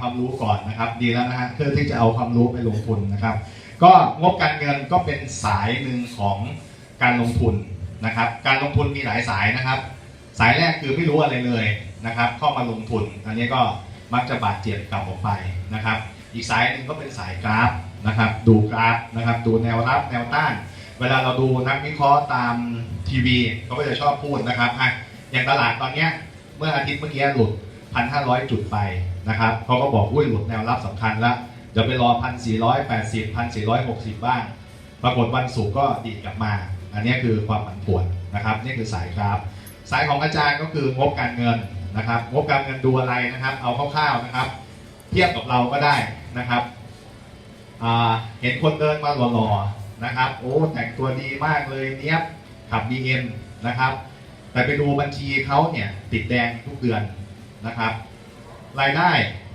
ความรู้ก่อนนะครับ ดีแล้วนะฮะเพื่อที่จะเอาความรู้ไปลงทุนนะครับ ก็งบการเงินก็เป็นสายหนึ่งของการลงทุนนะครับ การลงทุนมีหลายสายนะครับ สายแรกคือไม่รู้อะไรเลยนะครับ เข้ามาลงทุน อันนี้ก็มักจะบาดเจ็บกลับออกไปนะครับ อีกสายหนึ่งก็เป็นสายกราฟนะครับ ดูกราฟนะครับ ดูแนวรับแนวต้าน เวลาเราดูนักวิเคราะห์ตามทีวีเขาก็จะชอบพูดนะครับอะอย่างตลาดตอนเนี้ยเมื่ออาทิตย์เมื่อกี้หลุด 1,500 จุดไปนะครับเขาก็บอกอุ้ยหลุดแนวรับสำคัญแล้วเดี๋ยวไปรอ 1,480 1,460 บ้าง ปรากฏวันศุกร์ก็ดีดกลับมา อันนี้คือความผันผวนนะครับ นี่คือสายกราฟ สายของอาจารย์ก็คืองบการเงินนะครับ งบการเงินดูอะไรนะครับ เอาคร่าวๆนะครับ เทียบกับเราก็ได้นะครับ เห็นคนเดินมาหล่อๆนะครับ โอ้แต่งตัวดีมากเลยเนี้ยบขับ BM นะครับ แต่ไปดูบัญชีเขาเนี่ยติดแดงทุกเดือน นะครับ รายได้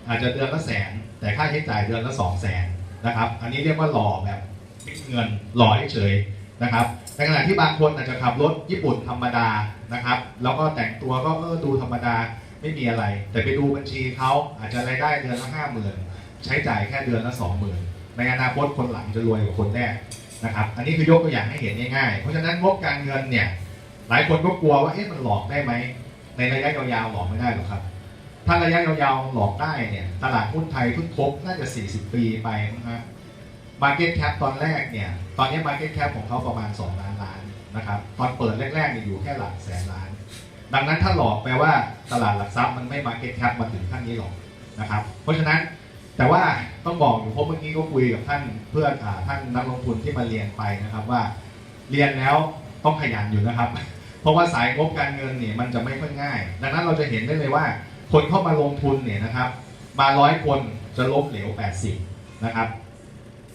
อาจจะเดือนละแสน แต่ค่าใช้จ่ายเดือนละสองแสนนะครับ อันนี้เรียกว่าหล่อแบบเงินหล่อเฉยนะครับในขณะที่บางคนอาจจะขับรถญี่ปุ่นธรรมดานะครับ แล้วก็แต่งตัวก็เออดูธรรมดาไม่มีอะไร แต่ไปดูบัญชีเขาอาจจะรายได้เดือนละห้าหมื่นใช้จ่ายแค่เดือนละสองหมื่นในอนาคตคนหลังจะรวยกว่าคนแรกนะครับ อันนี้คือยกตัวอย่างให้เห็นง่ายๆ เพราะฉะนั้นงบการเงินเนี่ยหลายคนก็กลัวว่าเอ๊ะมันหลอกได้ไหมในระยะยาวๆหลอกไม่ได้หรอกครับ ถ้าระยะยาวๆหลอกได้เนี่ยตลาดหุ้นไทยเพิ่งครบน่าจะ 40 ปีไปนะฮะ Market Cap ตอนแรกเนี่ย ตอนนี้ Market Cap ของเขาประมาณ 2 ล้านล้านนะครับ ตอนเปิดแรกๆเนี่ยอยู่แค่หลักแสนล้าน ดังนั้นถ้าหลอกแปลว่าตลาดหลักทรัพย์มันไม่ Market Cap มาถึงขั้นนี้หรอกนะครับ เพราะฉะนั้นแต่ว่าต้องบอกอยู่เพราะเมื่อกี้ก็คุยกับท่านเพื่อนท่านนักลงทุนที่มาเรียนไปนะครับว่า เรียนแล้วต้องขยันอยู่นะครับ เพราะว่าสายงบการเงินเนี่ยมันจะไม่ค่อยง่าย ดังนั้นเราจะเห็นได้เลยว่า คนเข้ามาลงทุนเนี่ยนะครับ มาร้อยคนจะล้มเหลว 80 นะครับ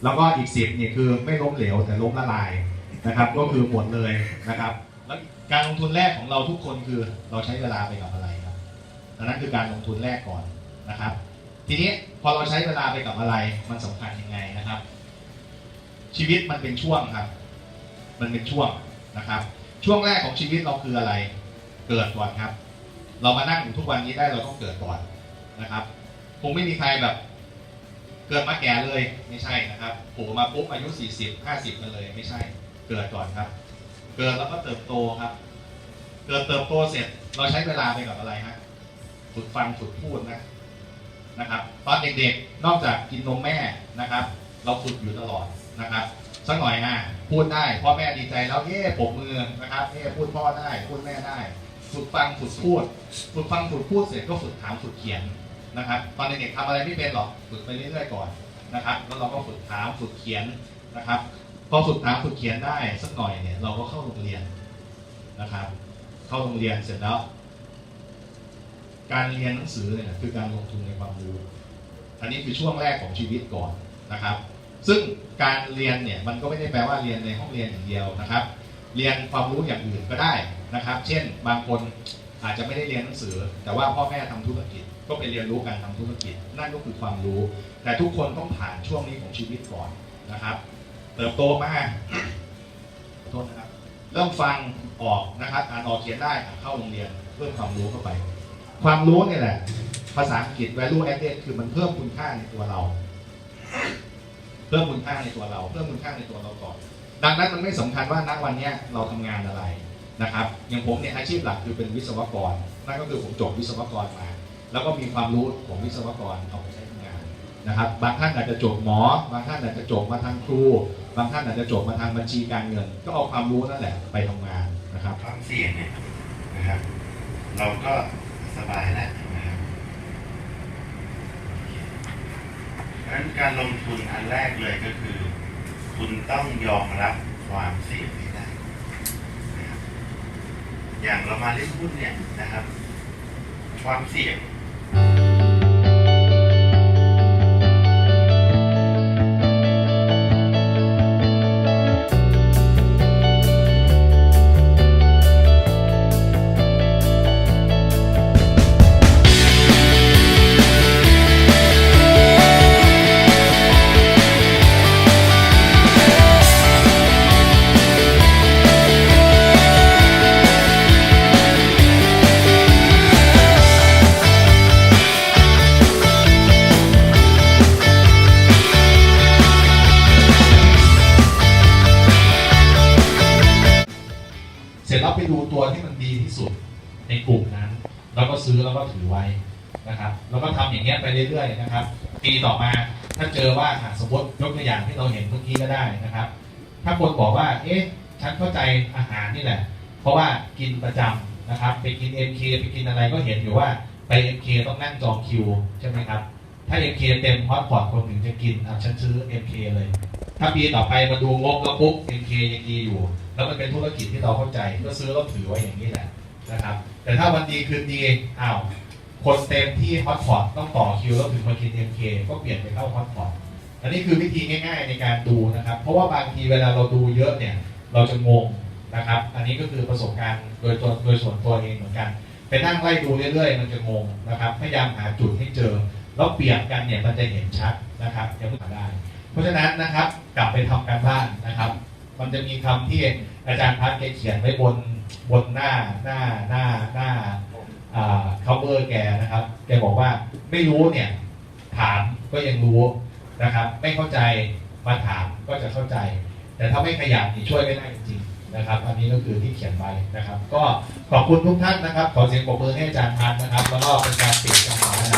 แล้วก็อีก 10เนี่ยคือไม่ล้มเหลวแต่ล้มละลายนะครับ ก็คือหมดเลยนะครับ แล้วการลงทุนแรกของเราทุกคนคือเราใช้เวลาไปกับอะไรครับนนั้นคือการลงทุนแรกก่อนนะครับ ทีนี้พอเราใช้เวลาไปกับอะไรมันสำคัญยังไงนะครับ ชีวิตมันเป็นช่วงครับ มันเป็นช่วงนะครับ ช่วงแรกของชีวิตเราคืออะไร เกิดก่อนครับ เรามานั่งอยู่ทุกวันนี้ได้เราต้องเกิดก่อนนะครับ คงไม่มีใครแบบเกิดมาแก่เลยไม่ใช่นะครับโผล่มาปุ๊บอายุ 40 50กันเลยไม่ใช่ เกิดก่อนครับ เกิดแล้วก็เติบโตครับ เกิดเติบโตเสร็จเราใช้เวลาไปกับอะไรฮะฝึกฟังฝึกพูดนะนะครับ ตอนเด็กๆนอกจากกินนมแม่นะครับ เราฝึกอยู่ตลอดนะครับสักหน่อยอะพูดได้พ่อแม่ดีใจแล้วเย่ปรบมือนะครับเย่พูดพ่อได้พูดแม่ได้ ฝึกฟังฝึกพูด ฝึกฟังฝึกพูดเสร็จก็ฝึกถามฝึกเขียนนะครับตอนเด็กๆทำอะไรไม่เป็นหรอกฝึกไปเรื่อยๆก่อนนะครับ แล้วเราก็ฝึกถามฝึกเขียนนะครับพอฝึกถามฝึกเขียนได้สักหน่อยเนี่ยเราก็เข้าโรงเรียนนะครับ เข้าโรงเรียนเสร็จแล้ว การเรียนหนังสือเนี่ยคือการลงทุนในความรู้ อันนี้คือช่วงแรกของชีวิตก่อนนะครับ ซึ่งการเรียนเนี่ยมันก็ไม่ได้แปลว่าเรียนในห้องเรียนอย่างเดียวนะครับ เรียนความรู้อย่างอื่นก็ได้นะครับ เช่นบางคนอาจจะไม่ได้เรียนหนังสือ แต่ว่าพ่อแม่ทำธุรกิจ ก็ไปเรียนรู้การทำธุรกิจ นั่นก็คือความรู้ แต่ทุกคนต้องผ่านช่วงนี้ของชีวิตก่อนนะครับ เติบโตมาขอโทษนะครับเริ่มฟังออกนะครับอ่านออกเขียนได้เข้าโรงเรียนเพิ่มความรู้เข้าไป ความรู้เนี่ยแหละ ภาษาอังกฤษ value added คือมันเพิ่มคุณค่าในตัวเรา เพิ่มคุณค่าในตัวเรา เพิ่มคุณค่าในตัวเราก่อน ดังนั้นมันไม่สำคัญว่าณวันนี้เราทำงานอะไรนะครับ อย่างผมเนี่ยอาชีพหลักคือเป็นวิศวกร นั่นก็คือผมจบวิศวกรมา แล้วก็มีความรู้ของวิศวกรเอาไปใช้ทำงานนะครับ บางท่านอาจจะจบหมอ บางท่านอาจจะจบมาทางครู บางท่านอาจจะจบมาทางบัญชีการเงิน ก็เอาความรู้นั่นแหละไปทำงานนะครับความเสี่ยงเนี่ยนะครับเราก็สบายแล้วนะครับเพราะฉะนั้นการลงทุนอันแรกเลยก็คือ คุณต้องยอมรับความเสี่ยงนี้ได้นะครับอย่างเรามาเล่นหุ้นเนี่ยนะครับ ความเสี่ยง ในกลุ่มนั้น แล้วก็ซื้อแล้วก็ถือไว้นะครับ แล้วก็ทำอย่างเงี้ยไปเรื่อยๆนะครับ ปีต่อมาถ้าเจอว่าอะสมมติยกตัวอย่างที่เราเห็นเมื่อกี้ก็ได้นะครับ ถ้าคนบอกว่า เอ๊ะฉันเข้าใจอาหารนี่แหละ เพราะว่ากินประจำนะครับ ไปกิน MK ไปกินอะไรก็เห็นอยู่ว่าไป MK ต้องนั่งจองคิวใช่ไหมครับ ถ้า MK เต็มฮอตพอตคนถึงจะกินอะฉันซื้อ MK เลย ถ้าปีต่อไปมาดูงบแล้วปุ๊บ MK ยังดีอยู่ แล้วมันเป็นธุรกิจที่เราเข้าใจก็ซื้อแล้วถือไว้อย่างนี้แหละ นะครับ แต่ถ้าวันดีคืนดีอ้าวคนเต็มที่ฮอตพอตต้องต่อคิวแล้วถึงมากิน MK ก็เปลี่ยนไปเข้าฮอตพอตอันนี้คือวิธีง่ายๆในการดูนะครับ เพราะว่าบางทีเวลาเราดูเยอะเนี่ย เราจะงงนะครับ อันนี้ก็คือประสบการณ์โดยตัวโดยส่วนตัวเองเหมือนกันไปนั่งไล่ดูเรื่อยๆ มันจะงงนะครับ พยายามหาจุดให้เจอ แล้วเปรียบกันเนี่ยมันจะเห็นชัดนะครับยังไม่ได้ เพราะฉะนั้นนะครับกลับไปทำการบ้านนะครับ มันจะมีคำที่อาจารย์พัฒน์แกเขียนไว้บน บนหน้าหน้าหน้าหน้าอ่า cover แกนะครับ แกบอกว่าไม่รู้เนี่ยถามก็ยังรู้นะครับ ไม่เข้าใจมาถามก็จะเข้าใจ แต่ถ้าไม่ขยันนี่ช่วยไม่ได้จริงๆนะครับ อันนี้ก็คือที่เขียนไว้นะครับ ก็ขอบคุณทุกท่านนะครับ ขอเสียงปรบมือให้อาจารย์พันนะครับ แล้วก็เป็นการปิดคำถามในา